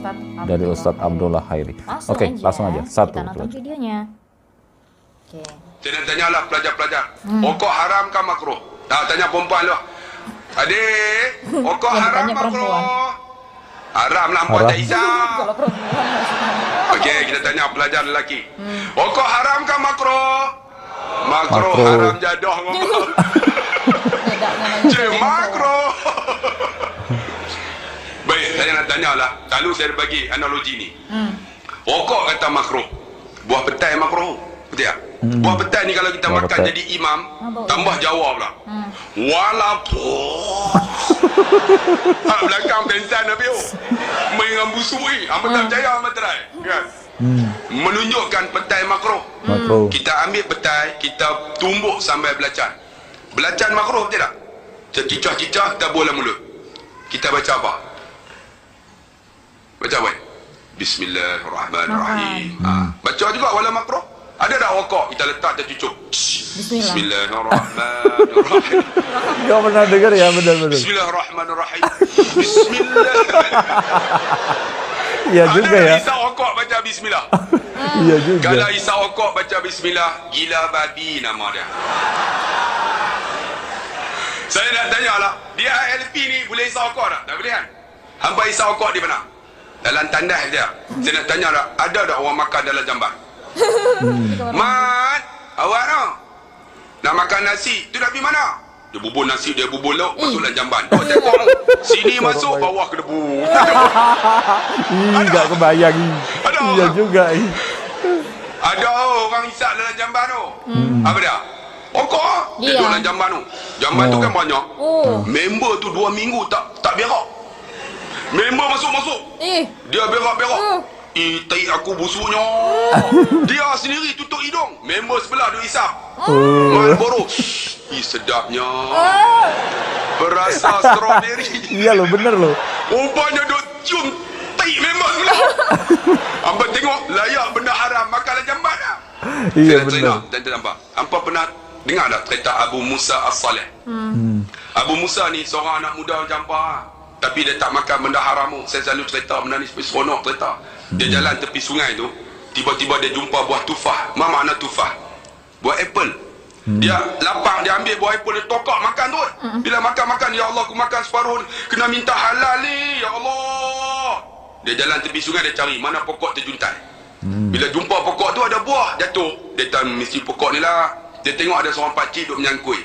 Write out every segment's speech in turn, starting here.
Ustaz dari Ustadz Khairi. Abdullah Khairi. Langsung Oke, aja. langsung aja. Satu. Kita nonton dua. videonya. Oke. Saya nak tanyalah pelajar-pelajar. Okok haram ke makruh? Tak tanya perempuan lu. Adik, okok Yang haram makruh? Haram lah, perempuan maksudnya. Okey, kita tanya pelajar lelaki. Okok haram ke makruh? Makruh, Makruh. haram jadah ngomong. Bedaknya nanya Cik, dengan makruh. Baik, tanyalah. Selalu saya bagi analogi ni. Hmm. Rokok kata makruh. Buah petai makruh. Betul tak? Buah petai ni kalau kita Buah makan petai. jadi imam, bau tambah Jawa pula. Hmm. Walaupun Hak belakang pensan Nabi oh. Main dengan busuk ni Amat tak percaya amat try kan? Hmm. Menunjukkan petai makruh Makruh. Kita ambil petai Kita tumbuk sampai belacan Belacan makruh betul tak? Kita cicah-cicah Kita bola mulut Kita baca apa? Baca apa? Bismillahirrahmanirrahim ha. Baca juga wala makruh Ada tak rokok Kita letak kita cucuk Bismillah. Bismillahirrahmanirrahim Kau pernah dengar ya benar-benar. Bismillahirrahmanirrahim Bismillah Iya juga ya. isap rokok baca bismillah Iya juga. Kalau isap rokok baca bismillah Gila babi nama dia Saya nak tanya lah Dia ALP ni boleh isap rokok tak? Tak boleh kan? Hampa isap rokok di mana? Dalam tandas dia Saya nak tanya lah Ada tak orang makan dalam jamban? Mat Awak no Nak makan nasi Tu nak pergi mana? Dia bubur nasi Dia bubur lauk Masuk dalam jamban Oh tengok Sini masuk Bawah ke debu Ih, gak kebayang. Ada. Iya juga. Ada orang isap dalam jamban tu. Hmm. Apa dia? Rokok. Dia Iya. duduk dalam jamban tu. Jamban tu Oh. kan banyak. Oh. Member tu dua minggu tak tak berak. Member masuk-masuk. Eh. Dia berak-berak. Hmm. Eh, tai aku busuknya. Dia sendiri tutup hidung. Member sebelah duk isap. Oh. Marlboro. Ih, sedapnya. Berasa strawberry. Iya loh, bener loh. Rupanya duk cium tai member sebelah. Hampa tengok layak benda haram makan dalam jamban lah. Iya bener. Dan nampak. Hampa pernah dengar tak cerita Abu Musa As-Saleh? Hmm. Abu Musa ni seorang anak muda jampa tapi dia tak makan benda haram tu. Saya selalu cerita benda ni supaya seronok cerita. Dia Hmm. jalan tepi sungai tu, tiba-tiba dia jumpa buah tufah. Ma makna tufah? Buah apple. Hmm. Dia lapang dia ambil buah apple dia tokak makan tu. Bila makan-makan ya Allah aku makan separuh kena minta halal ni ya Allah. Dia jalan tepi sungai dia cari mana pokok terjuntai. Hmm. Bila jumpa pokok tu ada buah jatuh. Dia tahu mesti pokok ni lah. Dia tengok ada seorang pakcik duduk menyangkui.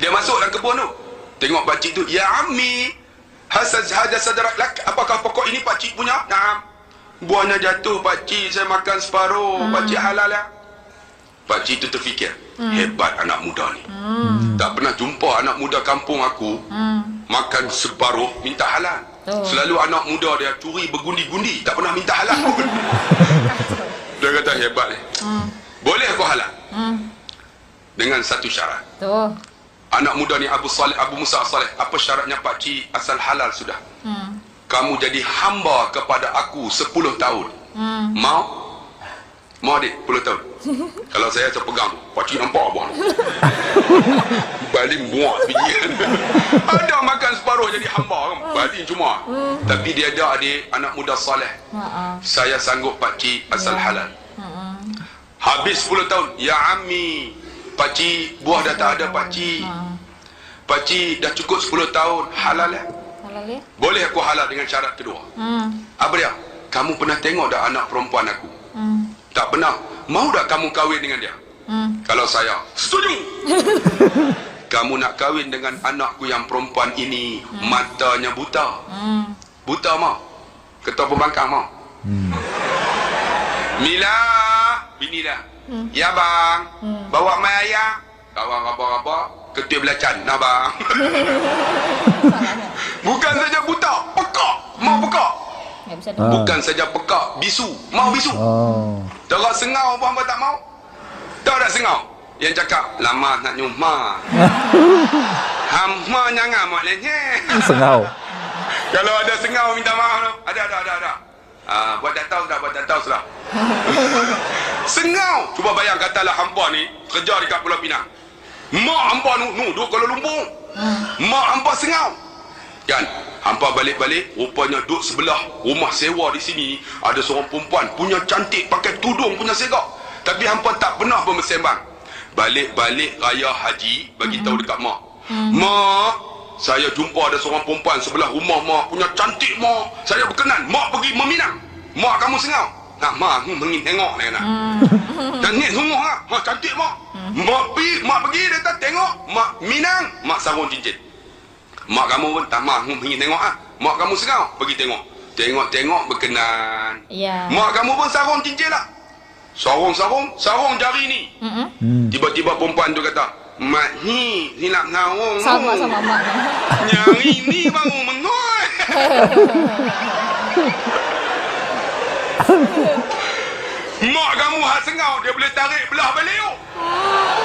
Dia masuk dalam kebun tu. Tengok pakcik tu, "Ya ammi, hasad haja sadarak lak. Apakah pokok ini pakcik punya?" "Naam." Buahnya jatuh pakcik, saya makan separuh. Pakcik halal ya. Pakcik tu terfikir, hebat anak muda ni. Tak pernah jumpa anak muda kampung aku Hmm. makan separuh minta halal. Betul. Selalu anak muda dia curi bergundi-gundi, tak pernah minta halal pun. dia kata hebat ni. Hmm. Boleh aku halal Hmm. dengan satu syarat. Tuh. Anak muda ni Abu Saleh Abu Musa Saleh, apa syaratnya pak cik asal halal sudah. Hmm. Kamu jadi hamba kepada aku 10 tahun. Hmm. Mau? Mau adik 10 tahun. Kalau saya saya pegang pak cik nampak abang. Baling muak biji. ada makan separuh jadi hamba kan. Baling cuma. Tapi dia ada adik anak muda saleh. Ha. Saya sanggup pak cik asal halal. Ha. Habis 10 tahun, ya ammi. Pakcik, buah dah tak ada pakcik. Ha. Pakcik dah cukup 10 tahun, halal ya? Halal ya? Boleh aku halal dengan syarat kedua. Hmm. Apa dia? Kamu pernah tengok dah anak perempuan aku? Hmm. Tak pernah. Mau tak kamu kahwin dengan dia? Hmm. Kalau saya, setuju. kamu nak kahwin dengan anakku yang perempuan ini, matanya buta. Hmm. Buta mau? Ketua pembangkang mau? Mila, bini dah. Hmm. Ya bang, Hmm. bawa mai ayah. Kawan apa-apa, ketua belacan. Nah bang. Bukan saja buta, pekak. Mau pekak. Nggak bisa Ah. Bukan saja pekak, bisu. Mau bisu. Oh. Tengok sengau pun hamba tak mau. Tahu tak sengau? Yang cakap, lama nak nyumma. Hamba jangan mak lenyek. Sengau. Kalau ada sengau minta maaf tu. Ada, ada, ada, ada. Ah, buat tak tahu sudah, buat tak tahu sudah. Sengau. Cuba bayang katalah hampa ni kerja dekat Pulau Pinang. Mak hampa nu, nu duduk Kuala Lumpur. Mak hampa sengau. Kan? Hampa balik-balik Rupanya duduk sebelah Rumah sewa di sini Ada seorang perempuan Punya cantik Pakai tudung punya segak Tapi hampa tak pernah bermesembang Balik-balik raya haji Bagi tahu dekat mak Mak Saya jumpa ada seorang perempuan Sebelah rumah mak Punya cantik mak Saya berkenan Mak pergi meminang Mak kamu sengau Nak mak aku mengin tengok ni nak Cantik sungguh lah Mak cantik mak Mak pergi Mak pergi dia tak tengok Mak minang Mak sarung cincin Mak kamu pun tak mak aku pergi tengok ah. Mak kamu sengau pergi tengok. Tengok-tengok berkenan. Ya. Mak kamu pun sarung cincin lah. Sarung-sarung, sarung jari ni. Hmm. Tiba-tiba perempuan tu kata, Mak ni silap sarung. Sama sama mak. Yang ini baru mengoy. Mak kamu hak sengau, dia boleh tarik belah balik tu.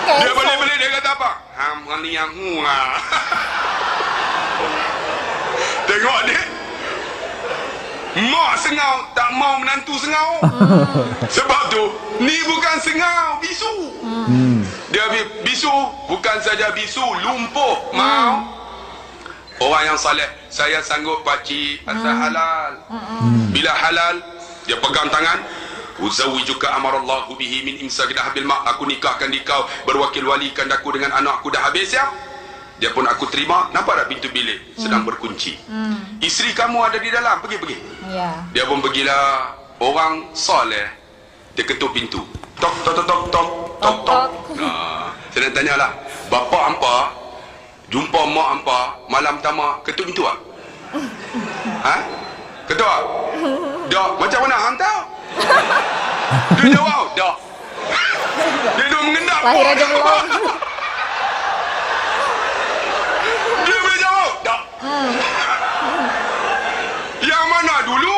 Okay. Dia balik-balik dia kata apa? Ham kali yang hu lah. Tengok dia. Mak sengau tak mau menantu sengau. Sebab tu, ni bukan sengau, bisu. Hmm. Dia bi- bisu, bukan saja bisu, lumpuh. Mau. Orang yang saleh, saya sanggup pakcik asal halal. Bila halal, dia pegang tangan. Uzawijuka amarallahu bihi min imsak dah bil mak. Aku nikahkan di kau berwakil walikan aku dengan anakku dah habis ya. Dia pun aku terima. Nampak tak pintu bilik sedang berkunci. Hmm. Isteri kamu ada di dalam. Pergi pergi. Ya. Dia pun pergilah orang soleh. Dia ketuk pintu. Tok tok tok tok tok tok tok. Nah, saya nak tanyalah. Bapa hampa jumpa mak hampa malam pertama ketuk pintu ah? Ha? Ketuk ah? Dak, macam mana hang tahu? Dia jawab, dak. Dia duduk mengendap. Lahir aja belum. Dia boleh jawab, dak. Yang mana dulu?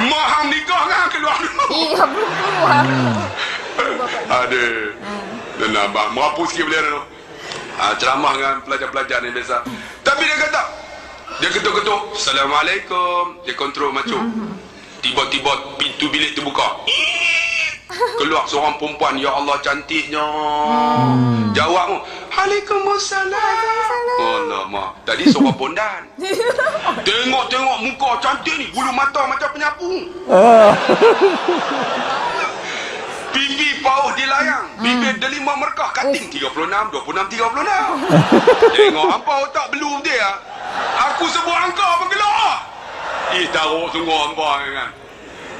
Mak hang nikah kan keluar dulu. Iya belum keluar. Ada. Dan nampak merapu sikit boleh tu. Ha, ceramah dengan pelajar-pelajar ni biasa. Tapi dia kata, dia ketuk-ketuk, Assalamualaikum. Dia kontrol macam. Tiba-tiba pintu bilik terbuka. Keluar seorang perempuan, Ya Allah cantiknya. Jawab tu, Waalaikumsalam. Allah mak. Tadi seorang pondan. Tengok-tengok muka cantik ni, bulu mata macam penyapu. Pipi paus dilayang Bibir delima merkah Kating 36 26 36 Tengok hampa otak belum dia ah. Aku sebut angka bergelak Eh taruh sungguh hampa kan?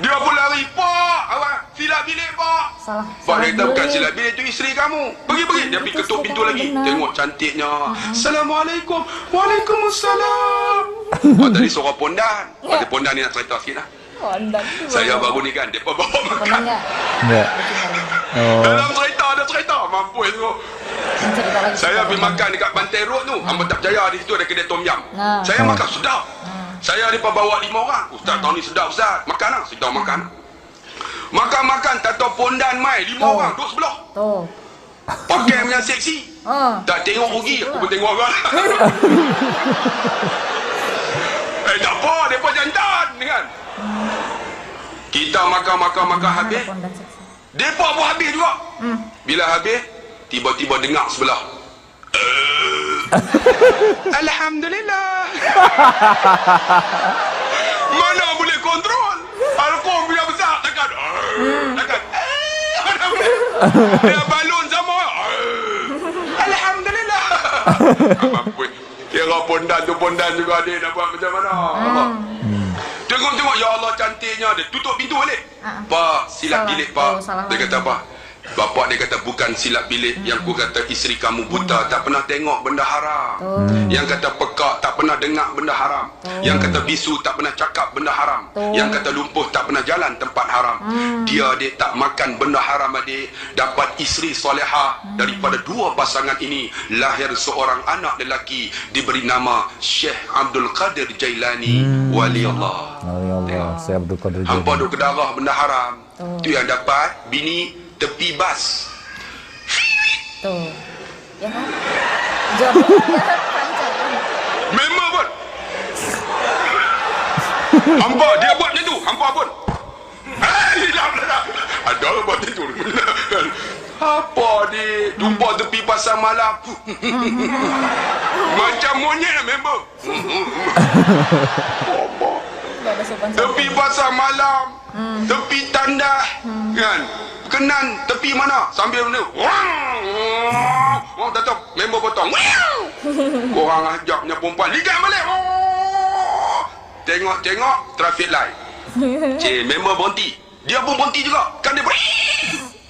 Dia pun lari Pak. Awak silap bilik pak. Salah. Pak dia kata bukan silap bilik tu isteri kamu. Pergi pergi. Dia pergi ketuk pintu lagi. Tengok cantiknya. Assalamualaikum. Waalaikumsalam. Oh tadi suara pondan. Oh dia pondan ni nak cerita sikit lah. Kondan tu. Saya baru ni kan Dia bawa makan. Enggak? Enggak. Oh. dalam cerita ada cerita. Mampu tu. Cerita lagi. Saya pergi makan dekat Pantai Road tu. Hamba tak percaya di situ ada kedai tom yam. Saya makan sedap Saya ni bawa lima orang Ustaz tahun ni sedap Ustaz Makan lah Sedap makan Makan-makan Tak tahu pondan mai Lima Oh. orang Duduk sebelah Tuh. Pakai yang seksi Oh. Tak tengok rugi Aku pun tengok kan Eh tak apa Mereka jantan kan Kita makan-makan-makan habis. Depa pun habis juga. Hmm. Bila habis, tiba-tiba dengar sebelah. Alhamdulillah. Mana boleh kontrol? Alkom punya besar takkan. Takkan. Mana boleh? Dia balon sama. Alhamdulillah. Kira pondan tu pondan juga dia nak buat macam mana? Hmm. Tengok-tengok ya Allah cantiknya dia tutup pintu balik. Ah. Pak silap bilik pak. Oh, salah dia kata apa? Bapak dia kata bukan silap bilik yang ku kata isteri kamu buta tak pernah tengok benda haram. Oh. Yang kata pekak tak pernah dengar benda haram. Yang kata bisu tak pernah cakap benda haram. Oh. Yang kata lumpuh tak pernah jalan tempat haram. Dia adik tak makan benda haram adik. Dapat isteri soleha daripada dua pasangan ini lahir seorang anak lelaki diberi nama Syekh Abdul Qadir Jailani wali Allah. Ya Allah, saya Abdul Qadir Hampa Jailani. duk kedarah benda haram. Oh. Tu yang dapat bini tepi bas. Tuh. Ya kan? Panjang. Memang pun. Hampa dia buat macam tu. Hampa pun. Eh, hilang dah. Ada orang buat macam tu. Apa dia? Jumpa tepi pasar malam. Macam monyet lah member. Tak Tepi pasar malam. Tepi tandas. Kan? Kenan tepi mana? Sambil benda. Oh, tak tahu. Member potong. Korang ajaknya perempuan. Ligat balik. Tengok-tengok traffic light. Cik, member berhenti. Dia pun berhenti juga. Kan dia berhenti.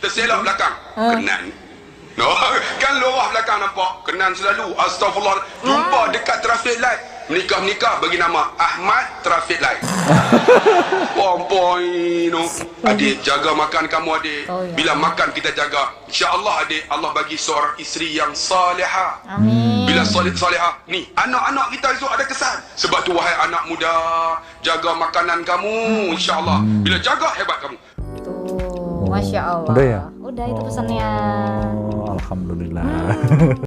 Terselak belakang. Kenan. No, kan lorah belakang nampak. Kenan selalu. Astagfirullah. Jumpa dekat traffic light. Menikah-menikah bagi nama Ahmad Traffic Light. Pompoi no. Adik jaga makan kamu adik. Oh, ya. Bila makan kita jaga. Insya-Allah adik Allah bagi seorang isteri yang salihah. Amin. Bila solid salihah Ni anak-anak kita itu ada kesan Sebab tu wahai anak muda Jaga makanan kamu InsyaAllah Bila jaga hebat kamu Tuh, Masya Allah. Udah ya? Udah itu pesannya. Oh, alhamdulillah.